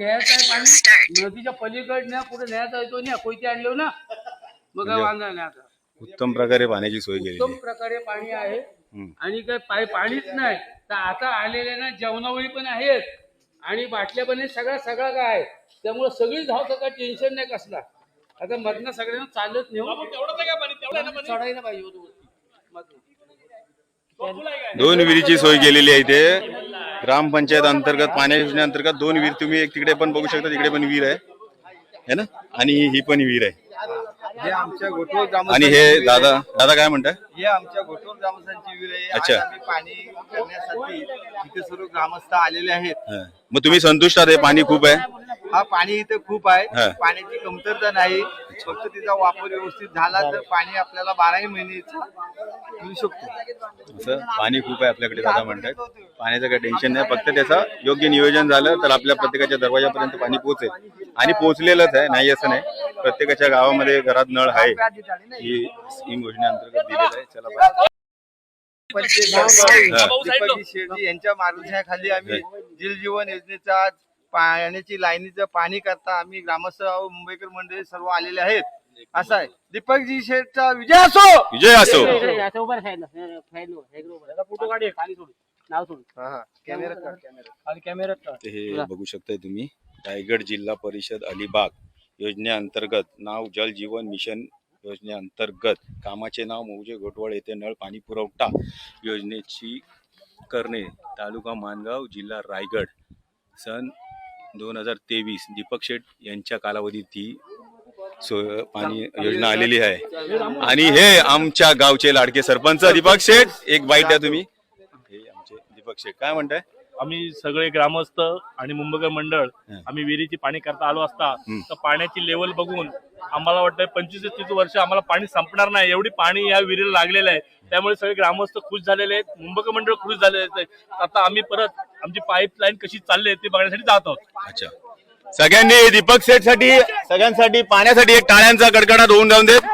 पाणी नदीच्या पलीकड न्या कुठे न्यायचा येतो ना कोयते आणलो ना. मग काय वांधा नाही आता. उत्तम प्रकारे पाण्याची सोय केलेली उत्तम प्रकारे पाणी आहे. आणि काय पाय पाणीच नाही. तर आता आलेले ना जेवणावळी पण आहेत. आणि बाटल्या पण सगळं सगळं काय आहे. त्यामुळे सगळी धावतं काय टेन्शन नाही कसला. आता मधनं सगळ्यांना चालत नेऊ चढायला पाहिजे. दोन विहिरीची सोय केलेली आहे इथे. ग्रामपंचायत अंतर्गत पाण्या योजनेअंतर्गत दोन विहीर तुम्ही एक तिकडे पण बघू शकता तिकडे पण विहीर आहे. है ना? आणि ही पण विहीर आहे. हे आमच्या आणि हे दादा दादा काय म्हणताय? हे आमच्या ग्रामस्थांची विहीर आहे. आज अच्छा. आम्ही पाणी करण्यासाठी इथे सर्व ग्रामस्थ आलेले आहेत. हा. मग तुम्ही संतुष्ट आहात हे पाणी खूप आहे? हा पाणी इथे खूप आहे. हा. पाण्याची कमतरता नाही. फक्त तिचा वापर व्यवस्थित झाला तर पाणी आपल्याला बाराही महिने मिळू शकतो. असं पाणी खूप आहे आपल्याकडे दादा म्हणतात पाण्याचं काही टेन्शन नाही. फक्त त्याचं योग्य नियोजन झालं तर आपल्या प्रत्येकाच्या दरवाजापर्यंत पाणी पोहोचेल. आणि पोहोचलेलंच आहे नाही असं नाही. प्रत्येकाच्या गावामध्ये घरात नळ आहे. ही स्कीम योजनेअंतर्गत दिलेलं आहे. चला बाय. दीपकजी शेळजी यांच्या मार्गदर्शनाखाली आम्ही जल जीवन योजनेचा पाण्याची लाईनीचं पाणी करता आम्ही ग्रामस्थ मुंबईकर मंडळी सर्व आलेले आहेत असं आहे दीपकजी शेठचा विजय असो विजय असो. फोटो काढ. खाली. नाव. कॅमेरा काढ, कॅमेरा. खाली काढ. हे बघू शकताय तुम्ही रायगड जिल्हा परिषद अलिबाग योजनेअंतर्गत नाव जल जीवन मिशन योजनेअंतर्गत कामाचे नाव मौजे घोटवळ येथे नळ पाणी पुरवठा योजनेची करणे तालुका मानगाव जिल्हा रायगड सन दोन हजार तेवीस दीपक शेठ यांच्या कालावधीत ही सो पाणी योजना आलेली आहे. आणि हे आमच्या गावचे लाडके सरपंच दीपक शेठ एक बाईट द्या तुम्ही. हे आमचे दीपक शेठ. काय म्हणताय? आम्ही सगळे ग्रामस्थ आणि मुंबईकर मंडळ. आम्ही विहिरीची पाणी करता आलो असता. तर पाण्याची लेवल बघून आम्हाला वाटतं पंचवीस ते तीस वर्ष आम्हाला पाणी संपणार नाही. एवढी पाणी या विहिरीला लागलेलं आहे. त्यामुळे सगळे ग्रामस्थ खुश झालेले आहेत. मुंबईकर मंडळ खुश झालेले आहेत. आता आम्ही परत आमची पाईपलाईन कशी चालली आहे ते बघण्यासाठी जात आहोत. अच्छा. सगळ्यांनी दीपक सेठसाठी सगळ्यांसाठी पाण्यासाठी एक टाळ्यांचा कडकडाट होऊन जाऊन देत.